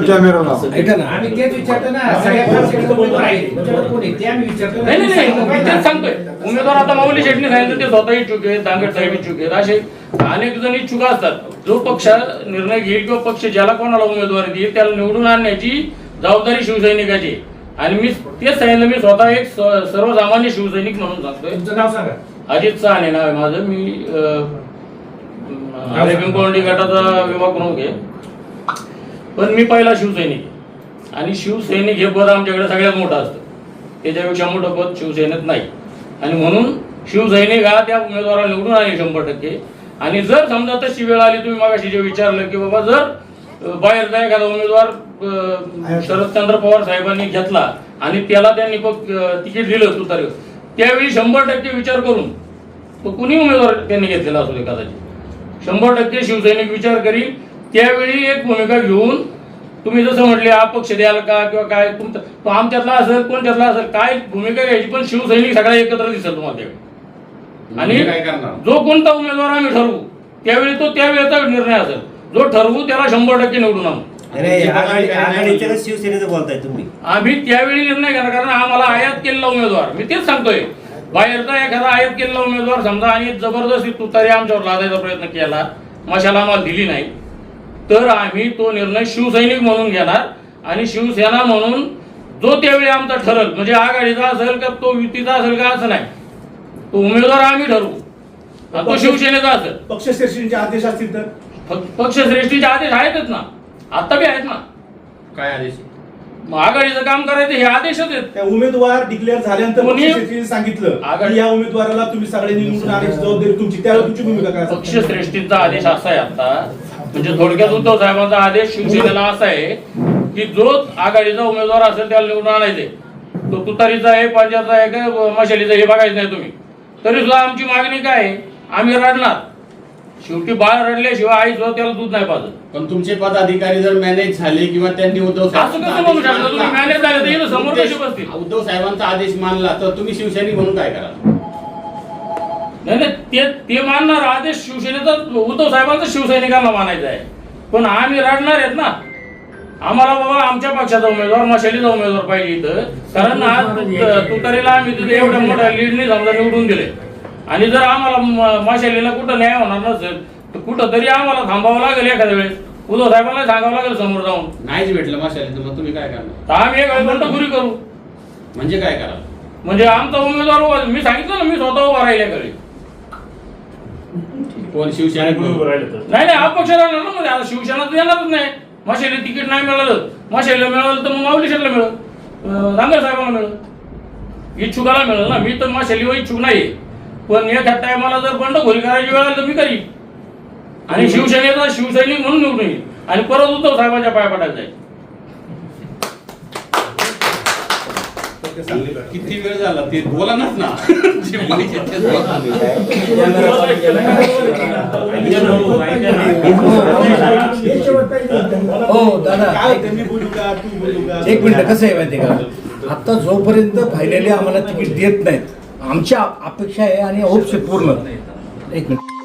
Camera लाव. ऐका ना आम्ही तेच विचारतो ना सगळ्या पक्षाचे उमेदवार आहेत. तुमच्याकडे कोण आहे? ते आम्ही विचारतो ना. नाही नाही नाही मी तेच सांगतोय. उमेदवार आता माऊली शेटणी सांगितलं ते स्वतः इच्छुक आहेत दांगड साहेब इच्छुक आहेत. असे अनेक जण इच्छुक असतात. जो पक्ष निर्णय घेईल किंवा पक्ष ज्याला कोणाला उमेदवारी देईल त्याला निवडून आणण्याची जबाबदारी शिवसैनिकाची आहे. आणि मी तेच सांगितलं मी स्वतः एक स- सर्वसामान्य शिवसैनिक म्हणून सांगतोय. तुमचं नाव सांगा. अजित चव्हाण नाव आहे माझं. मी अरे पिंपवंडी गटाचा विभाग प्रमुख आहे. पण मी पहिला शिवसैनिक. आणि शिवसैनिक हे पद आमच्याकडे सगळ्यात मोठं असतं. त्याच्यापेक्षा मोठं पद शिवसेनेत नाही. आणि म्हणून शिवसैनिक हा त्या उमेदवाराला निवडून आले शंभर टक्के. आणि जर समजा तशी वेळ आली तुम्ही मागाशी जे विचारलं की बाबा जर बाहेरचा एखादा उमेदवार शरदचंद्र पवार साहेबांनी घेतला आणि त्याला त्यांनी तिकीट दिलं तुतारी त्यावेळी शंभर टक्के विचार करून तो कुणी उमेदवार त्यांनी घेतलेला असू दे कदाचित. शंभर टक्के शिवसैनिक विचार करील त्यावेळी एक भूमिका घेऊन तुम्ही जसं म्हटले अपक्ष द्याल का किंवा काय तुमचं तो आमच्यातला असेल कोणत्यातला असेल काय भूमिका घ्यायची पण शिवसैनिक सगळ्या एकत्र दिसेल तुम्हाला त्यावेळी आणि काय करणार? जो कोणता उमेदवार आम्ही ठरवू त्यावेळी तो त्यावेळेचा निर्णय असेल. जो ठरवू त्याला शंभर टक्के निवडून आणू. शिवसेनेचं बोलताय तुम्ही. आम्ही त्यावेळी निर्णय घेणार कारण आम्हाला आयात केलेला उमेदवार. मी तेच सांगतोय. बाहेरचा एखादा आयात केलेला उमेदवार समजा आणि जबरदस्ती तुतारी आमच्यावर लादायचा प्रयत्न केला मशाला आम्हाला दिली नाही. तर आम्ही तो निर्णय शिवसैनिक म्हणून घेणार आणि शिवसेना म्हणून जो त्यावेळी आमचा ठरल म्हणजे आघाडीचा असेल का तो युतीचा असेल का असं नाही. तो उमेदवार आम्ही ठरवू. तो शिवसेनेचा असेल. पक्षश्रेष्ठींचे आदेश असतील तर? पक्षश्रेष्ठीचे आदेश आहेतच ना. आता बी आहेत ना. काय आदेश? मग आघाडीचं काम करायचं हे आदेशच आहेत. त्या उमेदवार डिक्लेअर झाल्यानंतर सांगितलं आघाडी- की या उमेदवाराला तुम्ही सगळ्यांनी निवडून आणायची जबाबदारी तुमची. त्यावेळी तुमची भूमिका काय? पक्षश्रेष्ठींचा आदेश असा आहे आता. म्हणजे थोडक्यात उद्धव साहेबांचा आदेश शिवसेनेला असा आहे की जो आघाडीचा उमेदवार असेल त्याला निवडून आणायचे तो तुतारीचा आहे पंजाबचा आहे का मशालीचा हे बघायचं नाही तुम्ही. तरी सुद्धा आमची मागणी काय आहे? आम्ही रडणार. शेवटी बाळ रडल्याशिवाय आई सुद्धा त्याला दूध नाही पाजत. पण तुमचे पदाधिकारी जर मॅनेज झाले किंवा त्यांनी उद्धव असं कसं म्हणू शकता? तुम्ही? manage झाले तर इथं समोर बसतील? उद्धव साहेबांचा आदेश मानला तर तुम्ही शिवसैनिक म्हणून काय कराल? नाही नाही ते ते मानणार आदेश शिवसेनेचा उद्धव साहेबांचा शिवसैनिकांना मानायचा आहे. पण आम्ही रडणार आहेत ना. आम्हाला बाबा आमच्या पक्षाचा उमेदवार मशालीचा उमेदवार पाहिजे इथं. कारण आज तु- तुतारीला आम्ही तिथे एवढ्या मोठ्या लीडने समजा निवडून दिले आणि जर आम्हाला मशालीला कुठं न्याय होणार नसेल तर कुठं तरी आम्हाला थांबावं लागेल एखाद्या वेळेस. उद्धव साहेबांना सांगावं लागेल समोर जाऊन. नाहीच भेटलं माशाली तर मग तुम्ही काय करणार? तर आम्ही एक बंडखोरी करू. म्हणजे काय कराल म्हणजे आमचा उमेदवार उभा मी सांगितलं ना मी स्वतः उभा राहिल्याकडे कोण शिवसैनिक म्हणून? नाही नाही अपक्ष राहणार ना म्हणजे आता शिवसेना तर येणारच नाही. मशाली तिकीट नाही मिळालं. मशालीला मिळालं तर मग माऊली शेटला मिळेल. रांगर साहेबांना मिळेल. इच्छुकाला मिळेल ना. मी तर मशालीवर इच्छुक नाही पण एखाद्या टायमाला जर बंडखोरी करायची वेळ आली तर मी करीन. आणि शिवसेनेचा शिवसैनिक म्हणून निवडून येईल. आणि परत उद्धव साहेबांच्या पाया पडायला जाईल. किती वेळ झाला? ते बोलानच ना. जे पाहिजे ते बोला. हो दादा. काय होतं मी बोलू का? तू बोलू का? एक मिनिट कसं आहे माहिती आहे का? आता जोपर्यंत फायनली आम्हाला तिकीट देत नाहीत आमच्या अपेक्षा आहे आणि होप्स आहे पूर्ण. एक मिनिट.